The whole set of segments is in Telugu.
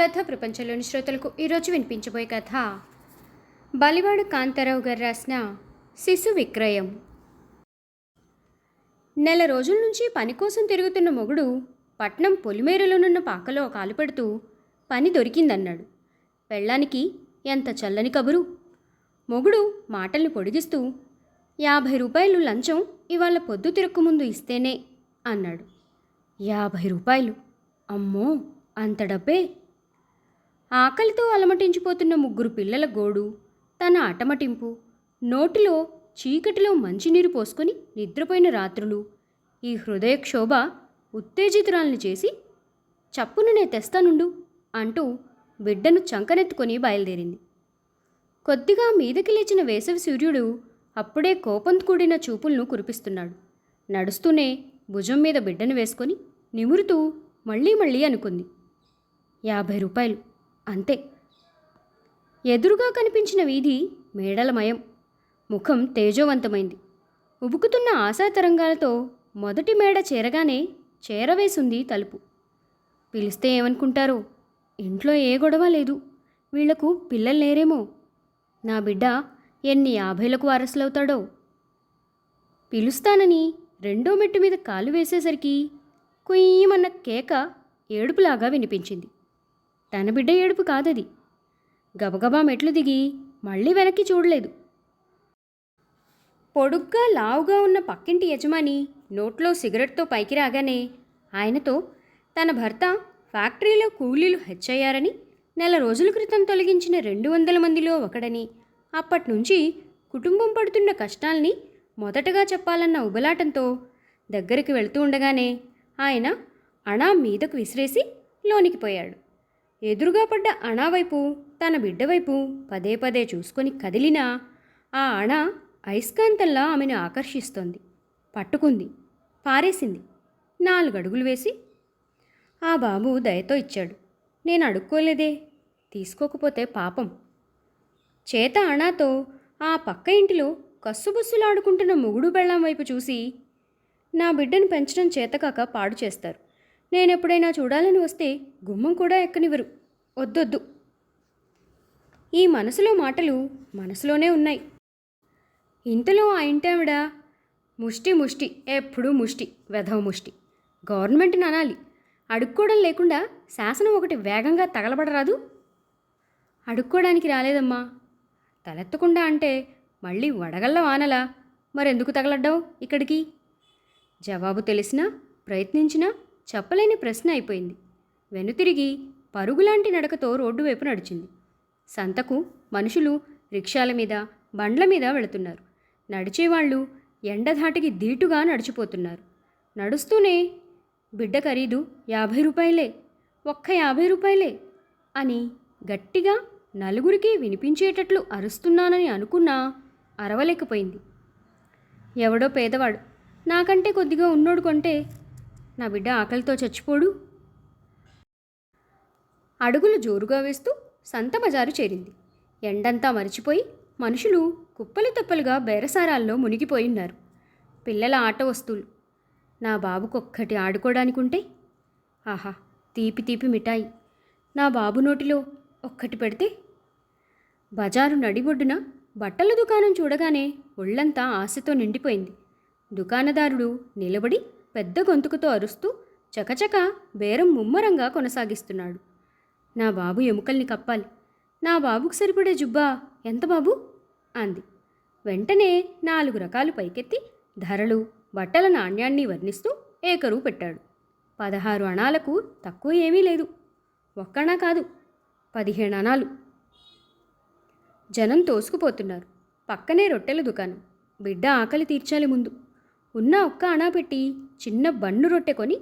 కథ ప్రపంచంలోని శ్రోతలకు ఈరోజు వినిపించబోయే కథ. బలివాడు కాంతారావు గారు రాసిన శిశు విక్రయం. నెల రోజుల నుంచి పని కోసం తిరుగుతున్న మొగుడు పట్నం పొలిమేరలోనున్న పాకలో కాలు పెడుతూ పని దొరికిందన్నాడు. పెళ్ళానికి ఎంత చల్లని కబురు. మొగుడు మాటల్ని పొడిగిస్తూ యాభై రూపాయలు లంచం ఇవాళ పొద్దు తిరక్కుముందు ఇస్తేనే అన్నాడు. యాభై రూపాయలు? అమ్మో! అంత డబ్బే! ఆకలితో అలమటించిపోతున్న ముగ్గురు పిల్లల గోడు తన అటమటింపు నోటిలో చీకటిలో మంచినీరు పోసుకొని నిద్రపోయిన రాత్రులు. ఈ హృదయక్షోభ ఉత్తేజితురాల్ని చేసి చప్పును నే తెస్తానుండు అంటూ బిడ్డను చంకనెత్తుకొని బయలుదేరింది. కొద్దిగా మీదకి లేచిన వేసవి సూర్యుడు అప్పుడే కోపం కూడిన చూపులను కురిపిస్తున్నాడు. నడుస్తూనే భుజం మీద బిడ్డను వేసుకొని నిమురుతూ మళ్ళీ మళ్ళీ అనుకుంది. యాభై రూపాయలు. అంతే. ఎదురుగా కనిపించిన వీధి మేడలమయం. ముఖం తేజోవంతమైంది. ఉబుకుతున్న ఆశా తరంగాలతో మొదటి మేడ చేరగానే చేరవేసుంది తలుపు. పిలిస్తే ఏమనుకుంటారో? ఇంట్లో ఏ గొడవ లేదు. వీళ్ళకు పిల్లలు లేరేమో? నా బిడ్డ ఎన్ని యాభైలకు వారసులవుతాడో? పిలుస్తానని రెండో మెట్టు మీద కాలు వేసేసరికి కుయ్యమన్న కేక ఏడుపులాగా వినిపించింది. తన బిడ్డ ఏడుపు కాదది. గబగబా మెట్లు దిగి మళ్ళీ వెనక్కి చూడలేదు. పొడుగ్గా లావుగా ఉన్న పక్కింటి యజమాని నోట్లో సిగరెట్తో పైకి రాగానే ఆయనతో తన భర్త ఫ్యాక్టరీలో కూలీలు హెచ్చయ్యారని నెల రోజుల క్రితం తొలగించిన రెండు వందల మందిలో ఒకడని అప్పట్నుంచి కుటుంబం పడుతున్న కష్టాల్ని మొదటగా చెప్పాలన్న ఉబలాటంతో దగ్గరికి వెళుతూ ఉండగానే ఆయన అణా మీదకు విసిరేసి లోనికి పోయాడు. ఎదురుగా పడ్డ అణా వైపు తన బిడ్డ వైపు పదే పదే చూసుకొని కదిలినా ఆ అణ అయస్కాంతంలా ఆమెను ఆకర్షిస్తోంది. పట్టుకుంది పారేసింది నాలుగు అడుగులు వేసి ఆ బాబు దయతో ఇచ్చాడు. నేను అడుక్కోలేదే తీసుకోకపోతే పాపం. చేత అణాతో ఆ పక్క ఇంటిలో కస్సుబుస్సులాడుకుంటున్న మొగుడు బెళ్ళం వైపు చూసి నా బిడ్డను పెంచడం చేతకాక పాడు చేస్తారు. నేను ఎప్పుడైనా చూడాలని వస్తే గుమ్మం కూడా ఎక్కనివ్వరు. వద్దొద్దు. ఈ మనసులో మాటలు మనసులోనే ఉన్నాయి. ఇంతలో ఆ ఇంటావిడ ముష్టి ముష్టి ఎప్పుడూ ముష్టి వెధవ ముష్టి. గవర్నమెంట్ని అనాలి. అడుక్కోవడం లేకుండా శాసనం ఒకటి వేగంగా తగలబడరాదు. అడుక్కోవడానికి రాలేదమ్మా. తలెత్తకుండా అంటే మళ్ళీ వడగళ్ళ వానలా. మరెందుకు తగలడ్డావు ఇక్కడికి? జవాబు తెలిసినా ప్రయత్నించినా చెప్పలేని ప్రశ్న అయిపోయింది. వెనుతిరిగి పరుగులాంటి నడకతో రోడ్డు వైపు నడిచింది. సంతకు మనుషులు రిక్షాల మీద బండ్ల మీద వెళుతున్నారు. నడిచేవాళ్ళు ఎండధాటికి ధీటుగా నడిచిపోతున్నారు. నడుస్తూనే బిడ్డ ఖరీదు యాభై రూపాయలే ఒక్క యాభై రూపాయలే అని గట్టిగా నలుగురికి వినిపించేటట్లు అరుస్తున్నానని అనుకున్నా అరవలేకపోయింది. ఎవడో పేదవాడు నాకంటే కొద్దిగా ఉన్నోడు కొంటే నా బిడ్డ ఆకలితో చచ్చిపోడు. అడుగులు జోరుగా వేస్తూ సంత బజారు చేరింది. ఎండంతా మరిచిపోయి మనుషులు కుప్పలు తెప్పలుగా బేరసారాల్లో మునిగిపోయిన్నారు పిల్లల ఆట వస్తువులు. నా బాబుకొక్కటి ఆడుకోవడానికి ఉంటే ఆహా తీపి తీపి మిఠాయి. నా బాబు నోటిలో ఒక్కటి పెడితే? బజారు నడిబొడ్డున బట్టల దుకాణం చూడగానే ఒళ్ళంతా ఆశతో నిండిపోయింది. దుకాణదారుడు నిలబడి పెద్ద గొంతుకుతో అరుస్తూ చకచక బేరం ముమ్మరంగా కొనసాగిస్తున్నాడు. నా బాబు ఎముకల్ని కప్పాలి. నా బాబుకు సరిపడే జుబ్బా ఎంత బాబు? అంది. వెంటనే నాలుగు రకాలు పైకెత్తి ధరలు బట్టల నాణ్యాన్ని వర్ణిస్తూ ఏకరువు పెట్టాడు. పదహారు అణాలకు తక్కువ ఏమీ లేదు. ఒక్కణా కాదు పదిహేను అణాలు. జనం తోసుకుపోతున్నారు. పక్కనే రొట్టెల దుకాణం. బిడ్డ ఆకలి తీర్చాలి ముందు. ఉన్న ఒక్క అణా పెట్టి చిన్న బన్ను రొట్టె కొని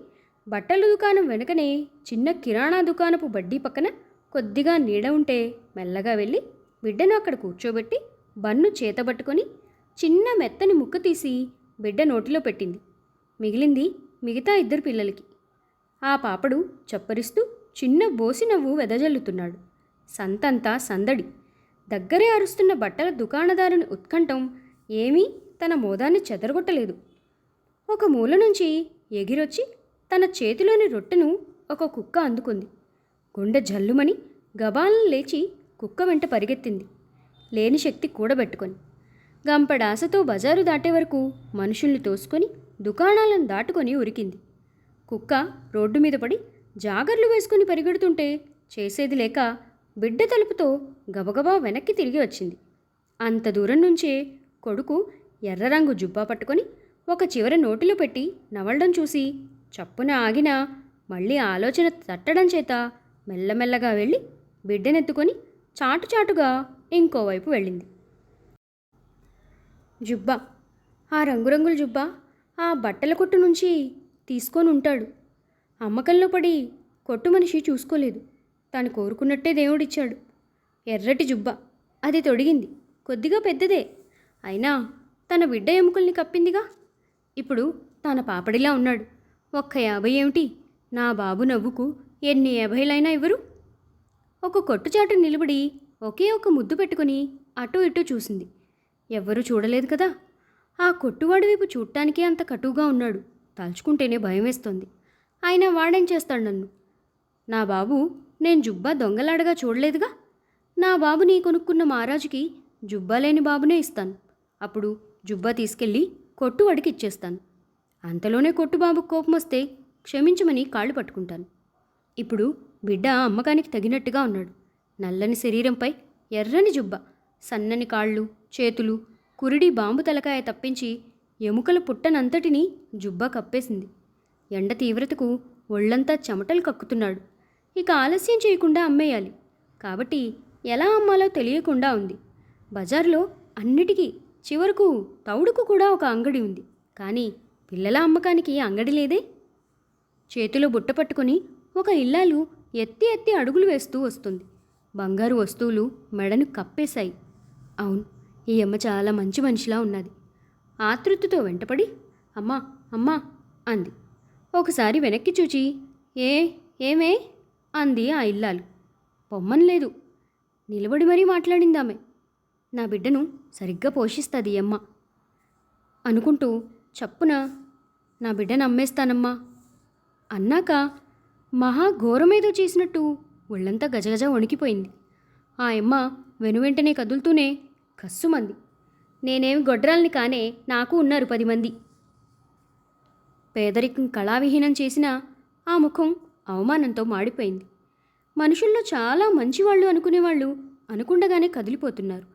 బట్టల దుకాణం వెనుకనే చిన్న కిరాణా దుకాణపు బడ్డీ పక్కన కొద్దిగా నీడ ఉంటే మెల్లగా వెళ్ళి బిడ్డను అక్కడ కూర్చోబెట్టి బన్ను చేతబట్టుకొని చిన్న మెత్తని ముక్క తీసి బిడ్డ నోటిలో పెట్టింది. మిగిలింది మిగతా ఇద్దరు పిల్లలకి. ఆ పాపడు చప్పరిస్తూ చిన్న బోసి నవ్వు వెదజల్లుతున్నాడు. సంతంతా సందడి. దగ్గరే అరుస్తున్న బట్టల దుకాణదారుని ఉత్కంఠం ఏమీ తన మోదాన్ని చెదరగొట్టలేదు. ఒక మూల నుంచి ఎగిరొచ్చి తన చేతిలోని రొట్టెను ఒక కుక్క అందుకుంది. గుండె జల్లుమని గబాలను లేచి కుక్క వెంట పరిగెత్తింది. లేని శక్తి కూడబెట్టుకొని గంపడాసతో బజారు దాటే వరకు మనుషుల్ని తోసుకొని దుకాణాలను దాటుకొని ఉరికింది. కుక్క రోడ్డు మీద పడి జాగర్లు వేసుకుని పరిగెడుతుంటే చేసేది లేక బిడ్డ తలుపుతో గబగబా వెనక్కి తిరిగి వచ్చింది. అంత దూరం నుంచే కొడుకు ఎర్ర రంగు జుబ్బా పట్టుకొని ఒక చివర నోటిలో పెట్టి నవలడం చూసి చప్పున ఆగిన మళ్ళీ ఆలోచన తట్టడం చేత మెల్లమెల్లగా వెళ్ళి బిడ్డనెత్తుకొని చాటుచాటుగా ఇంకోవైపు వెళ్ళింది. జుబ్బా ఆ రంగురంగుల జుబ్బా ఆ బట్టల కొట్టు నుంచి తీసుకొని ఉంటాడు. అమ్మకంలో పడి కొట్టు మనిషి చూసుకోలేదు. తాను కోరుకున్నట్టే దేవుడిచ్చాడు. ఎర్రటి జుబ్బా అది తొడిగింది. కొద్దిగా పెద్దదే. అయినా తన బిడ్డ ఎముకల్ని కప్పిందిగా. ఇప్పుడు తన పాపడిలా ఉన్నాడు. ఒక్క యాభై ఏమిటి? నా బాబు నవ్వుకు ఎన్ని యాభైలైనా ఇవ్వరు? ఒక కొట్టుచాటు నిలబడి ఒకే ఒక ముద్దు పెట్టుకుని అటు ఇటు చూసింది. ఎవ్వరూ చూడలేదు కదా? ఆ కొట్టువాడి వైపు చూడటానికే అంత కటువుగా ఉన్నాడు. తలుచుకుంటేనే భయం వేస్తోంది. ఆయన వాడేం చేస్తాడు నన్ను? నా బాబు నేను జుబ్బా దొంగలాడగా చూడలేదుగా? నా బాబుని కొనుక్కున్న మహారాజుకి జుబ్బా లేని బాబునే ఇస్తాను. అప్పుడు జుబ్బా తీసుకెళ్ళి కొట్టువాడికి ఇచ్చేస్తాను అంతలోనే కొట్టు బాబుకు కోపం వస్తే క్షమించమని కాళ్ళు పట్టుకుంటాను. ఇప్పుడు బిడ్డ అమ్మకానికి తగినట్టుగా ఉన్నాడు. నల్లని శరీరంపై ఎర్రని జుబ్బ సన్నని కాళ్ళు చేతులు కురిడి బాంబు తలకాయ తప్పించి ఎముకల పుట్టనంతటినీ జుబ్బ కప్పేసింది. ఎండ తీవ్రతకు ఒళ్ళంతా చెమటలు కక్కుతున్నాడు. ఇక ఆలస్యం చేయకుండా అమ్మేయాలి. కాబట్టి ఎలా అమ్మాలో తెలియకుండా ఉంది. బజార్లో అన్నిటికీ చివరకు తౌడుకు కూడా ఒక అంగడి ఉంది. కానీ పిల్లల అమ్మకానికి అంగడి లేదే? చేతిలో బుట్ట పట్టుకొని ఒక ఇల్లాలు ఎత్తి ఎత్తి అడుగులు వేస్తూ వస్తుంది. బంగారు వస్తువులు మెడను కప్పేశాయి. అవును ఈ అమ్మ చాలా మంచి మనిషిలా ఉన్నది. ఆతృతతో వెంటపడి అమ్మా అమ్మా అంది. ఒకసారి వెనక్కి చూచి ఏ ఏమే? అంది ఆ ఇల్లాలు. బొమ్మని లేదు నిలబడి మరీ మాట్లాడింది ఆమె నా బిడ్డను సరిగ్గా పోషిస్తుంది ఈ అమ్మ. అనుకుంటూ చప్పున నా బిడ్డను అమ్మేస్తానమ్మా అన్నాక మహా ఘోరమేదో చేసినట్టు ఒళ్ళంతా గజగజ వణికిపోయింది. ఆ అమ్మ వెనువెంటనే కదులుతూనే కస్సుమంది. నేనేమి గొడ్రాల్ని కానే నాకు ఉన్నారు పది మంది. పేదరికం కళావిహీనం చేసిన ఆ ముఖం అవమానంతో మాడిపోయింది. మనుషుల్లో చాలా మంచివాళ్ళు అనుకునేవాళ్ళు అనుకుండగానే కదిలిపోతున్నారు.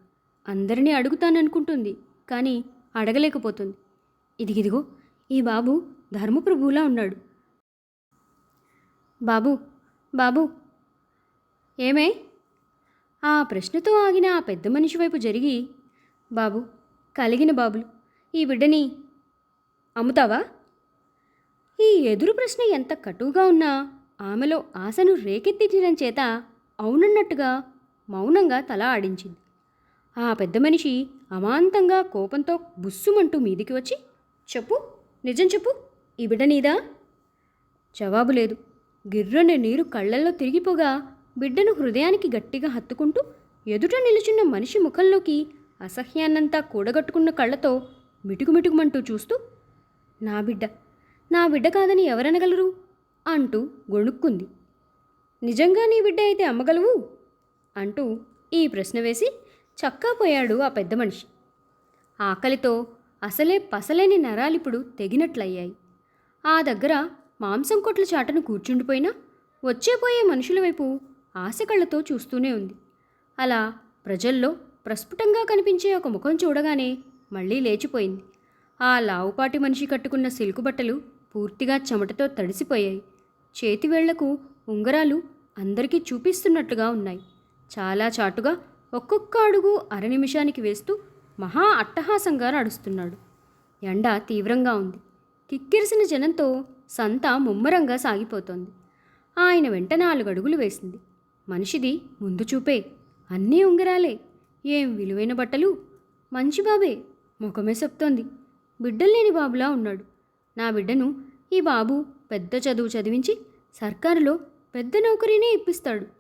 అందరినీ అడుగుతాననుకుంటుంది కానీ అడగలేకపోతుంది. ఇదిగిదిగో ఈ బాబు ధర్మప్రభువులా ఉన్నాడు. బాబు బాబు. ఏమే? ఆ ప్రశ్నతో ఆగిన ఆ పెద్ద మనిషి వైపు జరిగి బాబు కలిగిన బాబులు ఈ బిడ్డని అమ్ముతావా? ఈ ఎదురు ప్రశ్న ఎంత కటువుగా ఉన్నా ఆమెలో ఆశను రేకెత్తించడం చేత అవునన్నట్టుగా మౌనంగా తల ఆడించింది. ఆ పెద్ద మనిషి అమాంతంగా కోపంతో బుస్సుమంటూ మీదికి వచ్చి చెప్పు నిజం చెప్పు ఈ బిడ్డ నీదా? జవాబు లేదు. గిర్రని నీరు కళ్ళల్లో తిరిగిపోగా బిడ్డను హృదయానికి గట్టిగా హత్తుకుంటూ ఎదుట నిలుచున్న మనిషి ముఖంలోకి అసహ్యాన్నంతా కూడగట్టుకున్న కళ్ళతో మిటుకుమిటుకుమంటూ చూస్తూ నా బిడ్డ నా బిడ్డ కాదని ఎవరనగలరు? అంటూ గొణుక్కుంది. నిజంగా నీ బిడ్డ అయితే అమ్మగలవు? అంటూ ఈ ప్రశ్న వేసి చక్కాపోయాడు ఆ పెద్ద మనిషి. ఆకలితో అసలే పసలేని నరాలిప్పుడు తెగినట్లయ్యాయి. ఆ దగ్గర మాంసం కొట్ల చాటను కూర్చుండిపోయినా వచ్చేపోయే మనుషుల వైపు ఆశకళ్ళతో చూస్తూనే ఉంది. అలా ప్రజల్లో ప్రస్ఫుటంగా కనిపించే ఒక ముఖం చూడగానే మళ్ళీ లేచిపోయింది. ఆ లావుపాటి మనిషి కట్టుకున్న సిల్కు బట్టలు పూర్తిగా చెమటతో తడిసిపోయాయి. చేతివేళ్ళకు ఉంగరాలు అందరికీ చూపిస్తున్నట్లుగా ఉన్నాయి. చాలా చాటుగా ఒక్కొక్క అడుగు అర నిమిషానికి వేస్తూ మహా అట్టహాసంగా నడుస్తున్నాడు. ఎండ తీవ్రంగా ఉంది. కిక్కిరిసిన జనంతో సంత ముమ్మరంగా సాగిపోతోంది. ఆయన వెంట నాలుగు అడుగులు వేసింది. మనిషిది ముందు చూపే అన్నీ ఉంగరాలే. ఏం విలువైన బట్టలు? మంచి బాబే ముఖమే చెప్తోంది బిడ్డల్లేని బాబులా ఉన్నాడు. నా బిడ్డను ఈ బాబు పెద్ద చదువు చదివించి సర్కారులో పెద్ద నౌకరీనే ఇప్పిస్తాడు.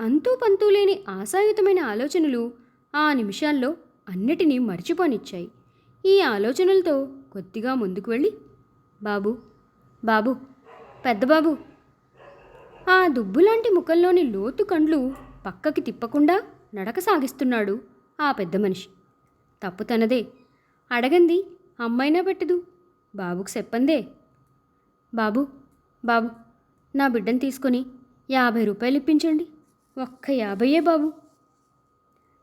అంతూ పంతూ లేని ఆశాయుతమైన ఆలోచనలు ఆ నిమిషాల్లో అన్నిటినీ మర్చిపోనిచ్చాయి. ఈ ఆలోచనలతో కొద్దిగా ముందుకు వెళ్ళి బాబు బాబు పెద్ద బాబు. ఆ దుబ్బులాంటి ముఖంలోని లోతు కండ్లు పక్కకి తిప్పకుండా నడక సాగిస్తున్నాడు ఆ పెద్ద మనిషి. తప్పు తనదే. అడగంది అమ్మైనా పెట్టదు బాబుకు చెప్పందే. బాబు బాబు నా బిడ్డను తీసుకొని యాభై రూపాయలు ఇప్పించండి. ఒక్క యాభైయే బాబు.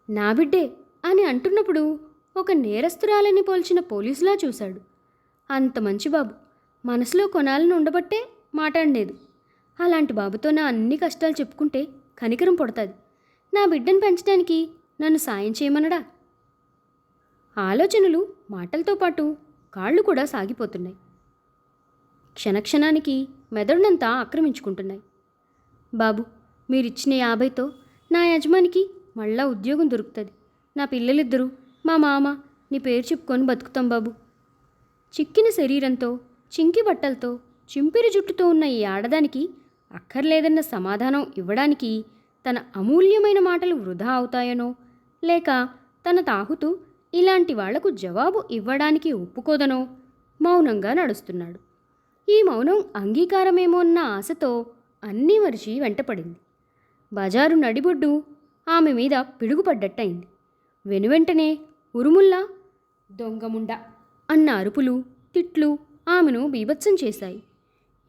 నా బిడ్డే అని అంటున్నప్పుడు ఒక నేరస్తురాలని పోల్చిన పోలీసులా చూశాడు. అంత మంచి బాబు. మనసులో కొనాలని ఉండబట్టే మాట్లాడలేదు అలాంటి బాబుతో నా అన్ని కష్టాలు చెప్పుకుంటే కనికరం పుడతాది. నా బిడ్డను పెంచడానికి నన్ను సాయం చేయమనడా? ఆలోచనలు మాటలతో పాటు కాళ్ళు కూడా సాగిపోతున్నాయి. క్షణక్షణానికి మెదడునంతా ఆక్రమించుకుంటున్నాయి. బాబు మీరిచ్చిన యాభైతో నా యజమానికి మళ్ళా ఉద్యోగం దొరుకుతుంది. నా పిల్లలిద్దరూ మా మామ నీ పేరు చెప్పుకొని బతుకుతాం బాబు. చిక్కిన శరీరంతో చింకి బట్టలతో చింపిరి జుట్టుతో ఉన్న ఈ ఆడదానికి అక్కర్లేదన్న సమాధానం ఇవ్వడానికి తన అమూల్యమైన మాటలు వృధా అవుతాయనో లేక తన తాగుతూ ఇలాంటి వాళ్ళకు జవాబు ఇవ్వడానికి ఒప్పుకోదనో మౌనంగా నడుస్తున్నాడు. ఈ మౌనం అంగీకారమేమో అన్న ఆశతో అన్నీ మరిచి వెంటపడింది. బజారు నడిబొడ్డు ఆమె మీద పిడుగుపడ్డట్టయింది. వెనువెంటనే ఉరుముల్లా దొంగముండ అన్న అరుపులు తిట్లు ఆమెను బీభత్సం చేశాయి.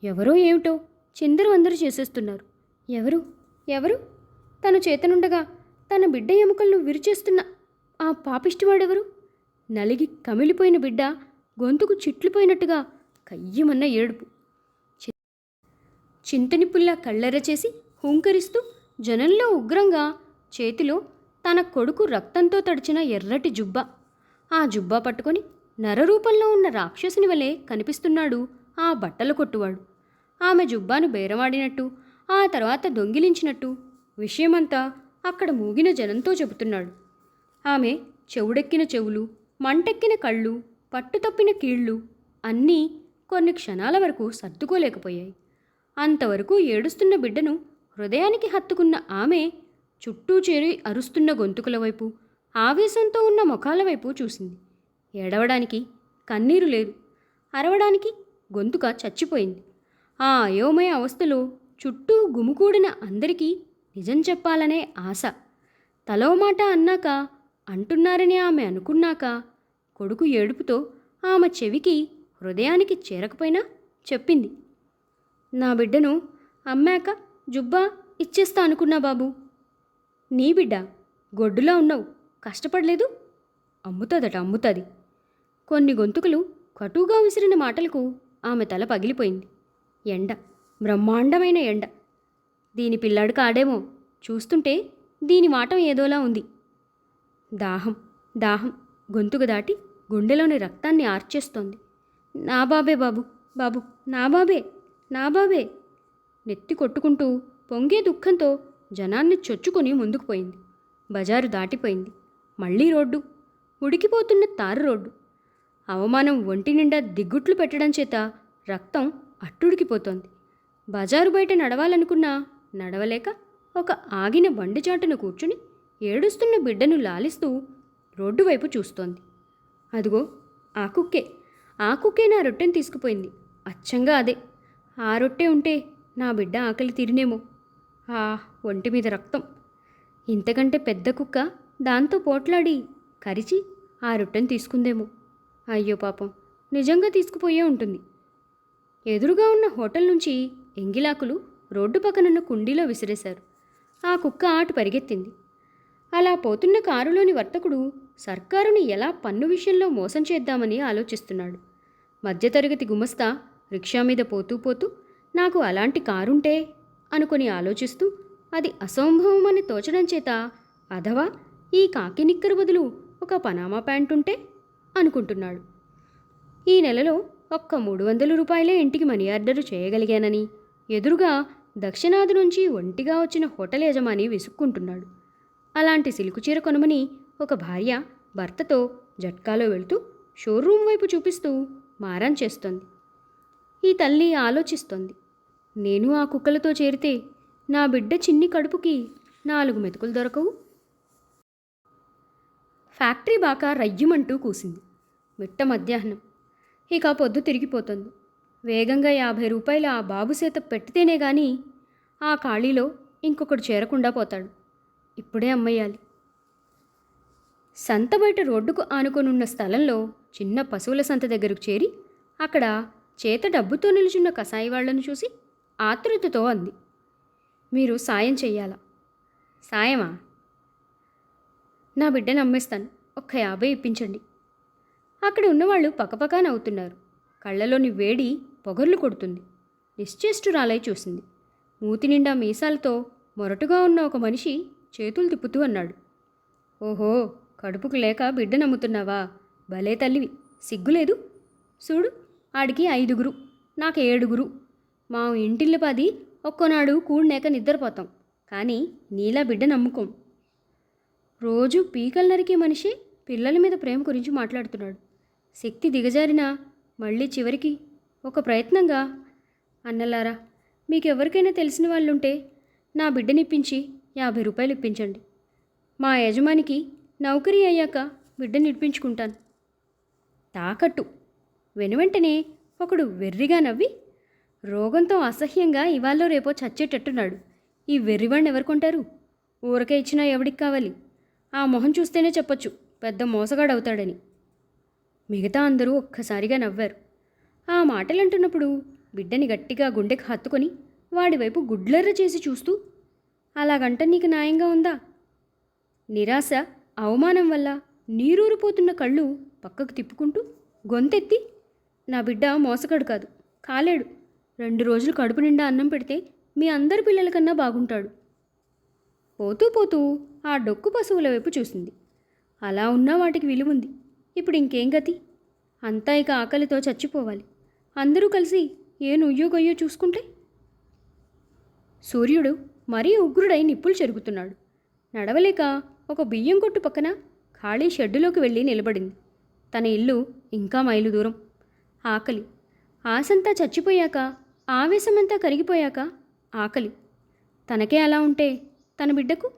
ఎవరో ఏమిటో చిందరు అందరూ చేసేస్తున్నారు. ఎవరు? ఎవరు? తన చేతనుండగా తన బిడ్డ ఎముకలను విరిచేస్తున్న ఆ పాపిష్టివాడెవరు? నలిగి కమిలిపోయిన బిడ్డ గొంతుకు చిట్లిపోయినట్టుగా కయ్యమన్న ఏడుపు. చి- చింతనిపుల్లా కళ్ళెర చేసి హూంకరిస్తూ జనంలో ఉగ్రంగా చేతిలో తన కొడుకు రక్తంతో తడిచిన ఎర్రటి జుబ్బా. ఆ జుబ్బా పట్టుకొని నరరూపంలో ఉన్న రాక్షసుని వలె కనిపిస్తున్నాడు ఆ బట్టలు కొట్టువాడు. ఆమె జుబ్బాను బేరమాడినట్టు ఆ తర్వాత దొంగిలించినట్టు విషయమంతా అక్కడ మూగిన జనంతో చెబుతున్నాడు. ఆమె చెవుడెక్కిన చెవులు మంటెక్కిన కళ్ళు పట్టుతప్పిన కీళ్ళు అన్నీ కొన్ని క్షణాల వరకు సర్దుకోలేకపోయాయి. అంతవరకు ఏడుస్తున్న బిడ్డను హృదయానికి హత్తుకున్న ఆమె చుట్టూ చేరి అరుస్తున్న గొంతుకుల వైపు ఆవేశంతో ఉన్న ముఖాల వైపు చూసింది. ఏడవడానికి కన్నీరు లేదు. అరవడానికి గొంతుక చచ్చిపోయింది. ఆ అయోమయ అవస్థలో చుట్టూ గుమికూడిన అందరికీ నిజం చెప్పాలనే ఆశ. తలో మాట అన్నాక అంటున్నారని ఆమె అనుకున్నాక కొడుకు ఏడుపుతో ఆమె చెవికి హృదయానికి చేరకపోయినా చెప్పింది. నా బిడ్డను అమ్మాక జుబ్బా ఇచ్చేస్తా అనుకున్నా బాబు. నీ బిడ్డ గొడ్డులా ఉన్నావు. కష్టపడలేదు? అమ్ముతుందట అమ్ముతుంది. కొన్ని గొంతుకులు కటుగా విసిరిన మాటలకు ఆమె తల పగిలిపోయింది. ఎండ బ్రహ్మాండమైన ఎండ. దీని పిల్లాడు కాడేమో చూస్తుంటే దీని మాటం ఏదోలా ఉంది. దాహం దాహం గొంతుకు దాటి గుండెలోని రక్తాన్ని ఆర్చేస్తోంది. నా బాబే బాబు బాబు నా బాబే నా బాబే. నెత్తి కొట్టుకుంటూ పొంగే దుఃఖంతో జనాన్ని చొచ్చుకొని ముందుకు పోయింది. బజారు దాటిపోయింది. మళ్ళీ రోడ్డు. ఉడికిపోతున్న తారు రోడ్డు. అవమానం ఒంటి నిండా దిగ్గుట్లు పెట్టడం చేత రక్తం అట్టుడికిపోతోంది. బజారు బయట నడవాలనుకున్నా నడవలేక ఒక ఆగిన బండి చాటున కూర్చుని ఏడుస్తున్న బిడ్డను లాలిస్తూ రోడ్డు వైపు చూస్తోంది. అదిగో ఆ కుక్కే. ఆ కుక్కే నా రొట్టెను తీసుకుపోయింది. అచ్చంగా అదే. ఆ రొట్టె ఉంటే నా బిడ్డ ఆకలి తీరినేమో. ఆ ఒంటి మీద రక్తం. ఇంతకంటే పెద్ద కుక్క దాంతో పోట్లాడి కరిచి ఆ రొట్టెను తీసుకుందేమో. అయ్యో పాపం నిజంగా తీసుకుపోయే ఉంటుంది. ఎదురుగా ఉన్న హోటల్ నుంచి ఎంగిలాకులు రోడ్డు పక్కనున్న కుండీలో విసిరేశారు. ఆ కుక్క ఆటు పరిగెత్తింది. అలా పోతున్న కారులోని వర్తకుడు సర్కారుని ఎలా పన్ను విషయంలో మోసం చేద్దామని ఆలోచిస్తున్నాడు. మధ్యతరగతి గుమస్తా రిక్షా మీద పోతూ పోతూ నాకు అలాంటి కారుంటే? అనుకొని ఆలోచిస్తూ అది అసంభవమని తోచడం చేత అథవా ఈ కాకి నిక్కరు బదులు ఒక పనామా ప్యాంట్ ఉంటే అనుకుంటున్నాడు. ఈ నెలలో ఒక్క మూడు వందల రూపాయలే ఇంటికి మనీ ఆర్డర్ చేయగలిగానని ఎదురుగా దక్షిణాది నుంచి ఒంటిగా వచ్చిన హోటల్ యజమాని విసుక్కుంటున్నాడు. అలాంటి సిల్కు చీర కొనమని ఒక భార్య భర్తతో జట్కాలో వెళుతూ షోరూం వైపు చూపిస్తూ మారం చేస్తోంది. ఈ తల్లి ఆలోచిస్తోంది. నేను ఆ కుక్కలతో చేరితే నా బిడ్డ చిన్ని కడుపుకి నాలుగు మెతుకులు దొరకవు. ఫ్యాక్టరీ బాక రయ్యమంటూ కూసింది. మిట్ట మధ్యాహ్నం. ఇక పొద్దు తిరిగిపోతుంది. వేగంగా యాభై రూపాయల ఆ బాబు చేత పెట్టితేనే గాని ఆ ఖాళీలో ఇంకొకడు చేరకుండా పోతాడు. ఇప్పుడే అమ్మేయాలి సంత బయట రోడ్డుకు ఆనుకొనున్న స్థలంలో చిన్న పశువుల సంత దగ్గరకు చేరి అక్కడ చేత డబ్బుతో నిలుచున్న కసాయి వాళ్ళను చూసి ఆతృతతో అంది. మీరు సాయం చెయ్యాలా? సాయమా? నా బిడ్డ నమ్మేస్తాను. ఒక్క యాభై ఇప్పించండి. అక్కడ ఉన్నవాళ్ళు పకపకా నవ్వుతున్నారు. కళ్ళలోని వేడి పొగర్లు కొడుతుంది. నిశ్చేష్టురాలై చూసింది. మూతి నిండా మీసాలతో మొరటుగా ఉన్న ఒక మనిషి చేతులు తిప్పుతూ అన్నాడు. ఓహో కడుపుకు లేక బిడ్డ నమ్ముతున్నావా? భలే తల్లివి. సిగ్గులేదు? చూడు ఆడికి ఐదుగురు నాకు ఏడుగురు మా ఇంటిల్లి పది ఒక్కనాడు కూడినాక నిద్రపోతాం కానీ నీలా బిడ్డ నమ్ముకోం. రోజు పీకలు నరికే మనిషి పిల్లల మీద ప్రేమ గురించి మాట్లాడుతున్నాడు. శక్తి దిగజారినా మళ్ళీ చివరికి ఒక ప్రయత్నంగా అన్నలారా మీకెవరికైనా తెలిసిన వాళ్ళుంటే నా బిడ్డనిప్పించి యాభై రూపాయలు ఇప్పించండి. మా యజమానికి నౌకరీ అయ్యాక బిడ్డని ఇప్పించుకుంటాను. తాకట్టు. వెనువెంటనే ఒకడు వెర్రిగా నవ్వి రోగంతో అసహ్యంగా ఇవాళ రేపో చచ్చేటట్టున్నాడు. ఈ వెర్రివాణ్ణి ఎవరు కొంటారు? ఊరకే ఇచ్చినా ఎవడికి కావాలి? ఆ మొహం చూస్తేనే చెప్పొచ్చు పెద్ద మోసగాడవుతాడని. మిగతా అందరూ ఒక్కసారిగా నవ్వారు. ఆ మాటలంటున్నప్పుడు బిడ్డని గట్టిగా గుండెకి హత్తుకొని వాడివైపు గుడ్లెర్ర చేసి చూస్తూ అలాగంట నీకు న్యాయంగా ఉందా? నిరాశ అవమానం వల్ల నీరూరిపోతున్న కళ్ళు పక్కకు తిప్పుకుంటూ గొంతెత్తి నా బిడ్డ మోసగాడు కాదు కాలేడు. రెండు రోజులు కడుపు నిండా అన్నం పెడితే మీ అందరి పిల్లల కన్నా బాగుంటాడు. పోతూ పోతూ ఆ డొక్కు పశువుల వైపు చూసింది. అలా ఉన్నా వాటికి విలువుంది. ఇప్పుడు ఇంకేం గతి? అంతా ఇక ఆకలితో చచ్చిపోవాలి. అందరూ కలిసి ఏ నుయ్యో గొయ్యో చూసుకుంటే? సూర్యుడు మరీ ఉగ్రుడై నిప్పులు చెరుగుతున్నాడు. నడవలేక ఒక బియ్యం కొట్టు పక్కన ఖాళీ షెడ్డులోకి వెళ్ళి నిలబడింది. తన ఇల్లు ఇంకా మైలు దూరం ఆకలి. ఆశంతా చచ్చిపోయాక ఆవేశమంతా కరిగిపోయాక ఆకలి. తనకే అలా ఉంటే తన బిడ్డకు?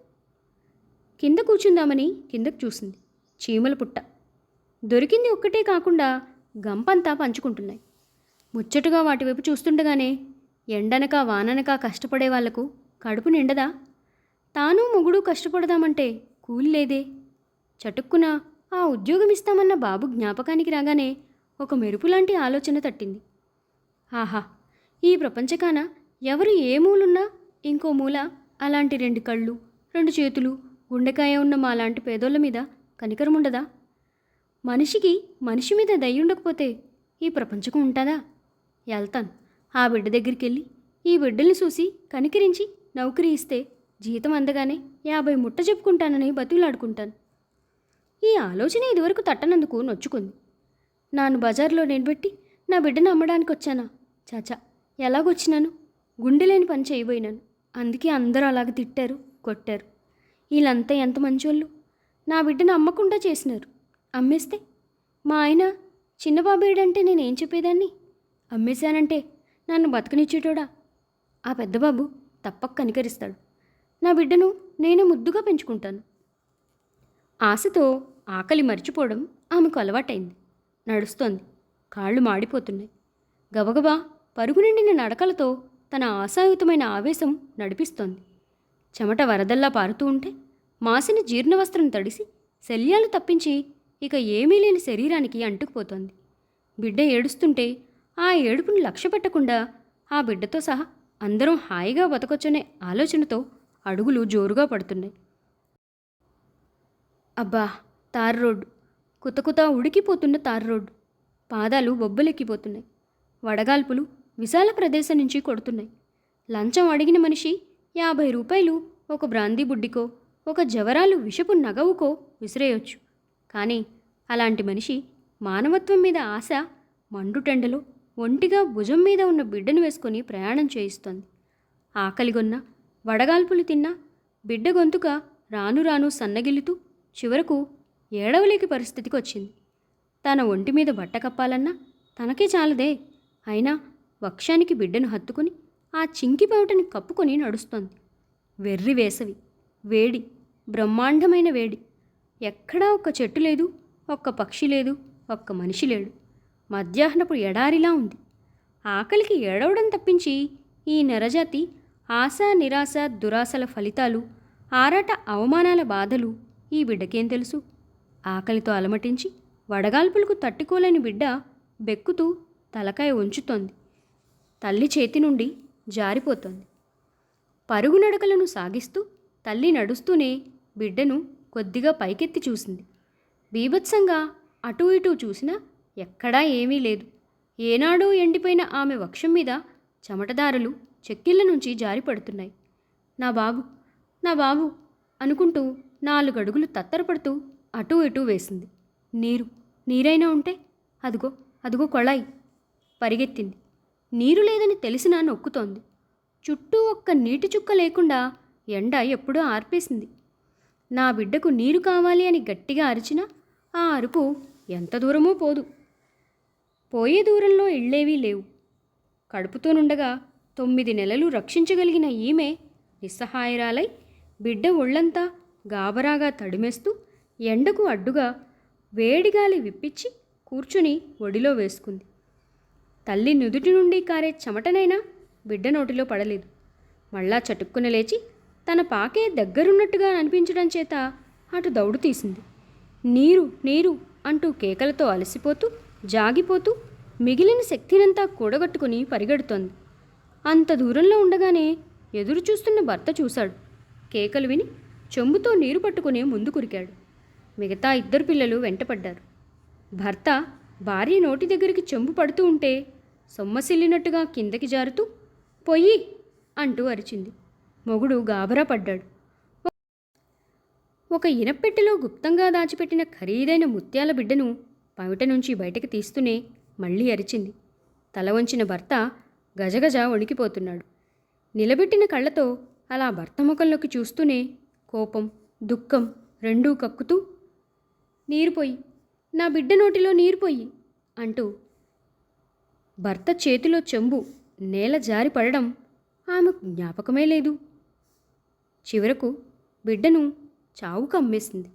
కింద కూర్చుందామని కిందకు చూసింది. చీమల పుట్ట. దొరికింది ఒక్కటే కాకుండా గంపంతా పంచుకుంటున్నాయి. ముచ్చటగా వాటివైపు చూస్తుండగానే ఎండనక వాననక కష్టపడే వాళ్ళకు కడుపు నిండదా? తాను మొగుడు కష్టపడదామంటే కూలి లేదే? చటుక్కున ఆ ఉద్యోగం ఇస్తామన్న బాబు జ్ఞాపకానికి రాగానే ఒక మెరుపులాంటి ఆలోచన తట్టింది. ఆహా! ఈ ప్రపంచకాన ఎవరు ఏ మూలున్నా ఇంకో మూల అలాంటి రెండు కళ్ళు రెండు చేతులు గుండెకాయ ఉన్న మా లాంటి పేదోళ్ళ మీద కనికరం ఉండదా మనిషికి మనిషి మీద దయ్యుండకపోతే ఈ ప్రపంచకం ఉంటుందా? వెళ్తాను ఆ బిడ్డ దగ్గరికి వెళ్ళి ఈ బిడ్డల్ని చూసి కనికరించి నౌకరీ ఇస్తే జీతం అందగానే యాభై ముట్ట చెప్పుకుంటానని బతుకులాడుకుంటాను. ఈ ఆలోచన ఇదివరకు తట్టనందుకు నొచ్చుకుంది. నాను బజార్లో నిలబెట్టి నా బిడ్డను అమ్మడానికి వచ్చానా చాచా ఎలాగొచ్చినాను? గుండె లేని పని చేయబోయినాను. అందుకే అందరూ అలాగ తిట్టారు కొట్టారు. వీళ్ళంతా ఎంత మంచోళ్ళు? నా బిడ్డను అమ్మకుండా చేసినారు. అమ్మేస్తే? మా ఆయన చిన్నబాబేడంటే నేనేం చెప్పేదాన్ని? అమ్మేశానంటే నన్ను బతకనిచ్చేటోడా? ఆ పెద్దబాబు తప్పక కనికరిస్తాడు. నా బిడ్డను నేనే ముద్దుగా పెంచుకుంటాను. ఆశతో ఆకలి మర్చిపోవడం ఆమెకు అలవాటైంది. నడుస్తోంది. కాళ్ళు మాడిపోతున్నాయి. గబగబా పరుగు నిండిన నడకలతో తన ఆశాయుతమైన ఆవేశం నడిపిస్తోంది. చెమట వరదల్లా పారుతూ ఉంటే మాసిన జీర్ణవస్త్రం తడిసి శల్యాలు తప్పించి ఇక ఏమీ లేని శరీరానికి అంటుకుపోతోంది. బిడ్డ ఏడుస్తుంటే ఆ ఏడుపును లక్ష్య పెట్టకుండా ఆ బిడ్డతో సహా అందరం హాయిగా బతకొచ్చనే ఆలోచనతో అడుగులు జోరుగా పడుతున్నాయి. అబ్బా! Tar road. కుతకుత ఉడికిపోతున్న తార్ రోడ్డు. పాదాలు బొబ్బలెక్కిపోతున్నాయి. వడగాల్పులు విశాల ప్రదేశం నుంచి కొడుతున్నాయి. లంచం అడిగిన మనిషి యాభై రూపాయలు ఒక బ్రాందీ బుడ్డికో ఒక జవరాలు విషపు నగవుకో విసిరేయొచ్చు. కానీ అలాంటి మనిషి మానవత్వం మీద ఆశ మండుటెండలో ఒంటిగా భుజం మీద ఉన్న బిడ్డను వేసుకొని ప్రయాణం చేయిస్తోంది. ఆకలిగొన్న వడగాల్పులు తిన్నా బిడ్డ గొంతుక రాను రాను సన్నగిల్లుతూ చివరకు ఏడవలేకి పరిస్థితికి వచ్చింది తన ఒంటి మీద బట్ట కప్పాలన్నా తనకే చాలదే. అయినా వక్షానికి బిడ్డను హత్తుకుని ఆ చింకిపోటని కప్పుకొని నడుస్తోంది. వెర్రి వేసవి వేడి బ్రహ్మాండమైన వేడి. ఎక్కడా ఒక్క చెట్టు లేదు ఒక్క పక్షి లేదు ఒక్క మనిషి లేడు. మధ్యాహ్నపు ఎడారిలా ఉంది. ఆకలికి ఏడవడం తప్పించి ఈ నరజాతి ఆశ నిరాశ దురాశల ఫలితాలు ఆరాట అవమానాల బాధలు ఈ బిడ్డకేం తెలుసు? ఆకలితో అలమటించి వడగాల్పులకు తట్టుకోలేని బిడ్డ బెక్కుతూ తలకాయ ఉంచుతోంది తల్లి చేతి నుండి జారిపోతోంది. పరుగు నడకలను సాగిస్తూ తల్లి నడుస్తూనే బిడ్డను కొద్దిగా పైకెత్తి చూసింది. బీభత్సంగా అటూ ఇటూ చూసినా ఎక్కడా ఏమీ లేదు. ఏనాడో ఎండిపోయిన ఆమె వక్షం మీద చెమటదారులు చెక్కిళ్ళ నుంచి జారిపడుతున్నాయి. నా బాబు నా బాబు అనుకుంటూ నాలుగు అడుగులు తత్తరపడుతూ అటూ ఇటూ వేసింది. నీరు నీరైనా ఉంటే అదిగో అదిగో కొళాయి పరిగెత్తింది. నీరు లేదని తెలిసినా నొక్కుతోంది. చుట్టూ ఒక్క నీటి చుక్క లేకుండా ఎండ ఎప్పుడూ ఆర్పేసింది. నా బిడ్డకు నీరు కావాలి అని గట్టిగా అరిచినా ఆ అరుపు ఎంత దూరమో పోదు. పోయే దూరంలో ఇళ్ళేవీ లేవు. కడుపుతోనుండగా తొమ్మిది నెలలు రక్షించగలిగిన ఈమె నిస్సహాయరాలై బిడ్డ ఒళ్ళంతా గాబరాగా తడిమేస్తూ ఎండకు అడ్డుగా వేడిగాలి విప్పించి కూర్చుని ఒడిలో వేసుకుంది. తల్లి నుదుటి నుండి కారే చెమటనైనా బిడ్డ నోటిలో పడలేదు. మళ్ళా చటుక్కున లేచి తన పాకే దగ్గరున్నట్టుగా అనిపించడం చేత అటు దౌడు తీసింది. నీరు నీరు అంటూ కేకలతో అలసిపోతూ జాగిపోతూ మిగిలిన శక్తినంతా కూడగట్టుకుని పరిగెడుతోంది. అంత దూరంలో ఉండగానే ఎదురు చూస్తున్న భర్త చూశాడు. కేకలు విని చెంబుతో నీరు పట్టుకుని ముందు కురికాడు. మిగతా ఇద్దరు పిల్లలు వెంటపడ్డారు. భర్త భార్య నోటి దగ్గరికి చెంబు పడుతూ ఉంటే సొమ్మసిల్లినట్టుగా కిందకి జారుతూ పొయ్యి అంటూ అరిచింది. మొగుడు గాబరా పడ్డాడు. ఒక ఇనప్పెట్టెలో గుప్తంగా దాచిపెట్టిన ఖరీదైన ముత్యాల బిడ్డను పమిట నుంచి బయటకు తీస్తూనే మళ్ళీ అరిచింది. తల వంచిన భర్త గజగజ వణికిపోతున్నాడు. నిలబెట్టిన కళ్ళతో అలా భర్త ముఖంలోకి చూస్తూనే కోపం దుఃఖం రెండూ కక్కుతూ నీరు పొయ్యి నా బిడ్డ నోటిలో నీరు పొయ్యి అంటూ భర్త చేతిలో చెంబు నేల జారి పడడం ఆమెకు జ్ఞాపకమే లేదు. చివరకు బిడ్డను చావుకు అమ్మేసింది.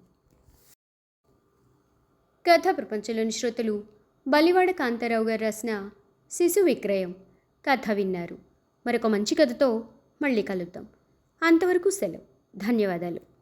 కథ ప్రపంచంలోని శ్రోతలు బలివాడ కాంతారావు గారు రాసిన శిశు విక్రయం కథ విన్నారు. మరొక మంచి కథతో మళ్ళీ కలుద్దాం. అంతవరకు సెలవు. ధన్యవాదాలు.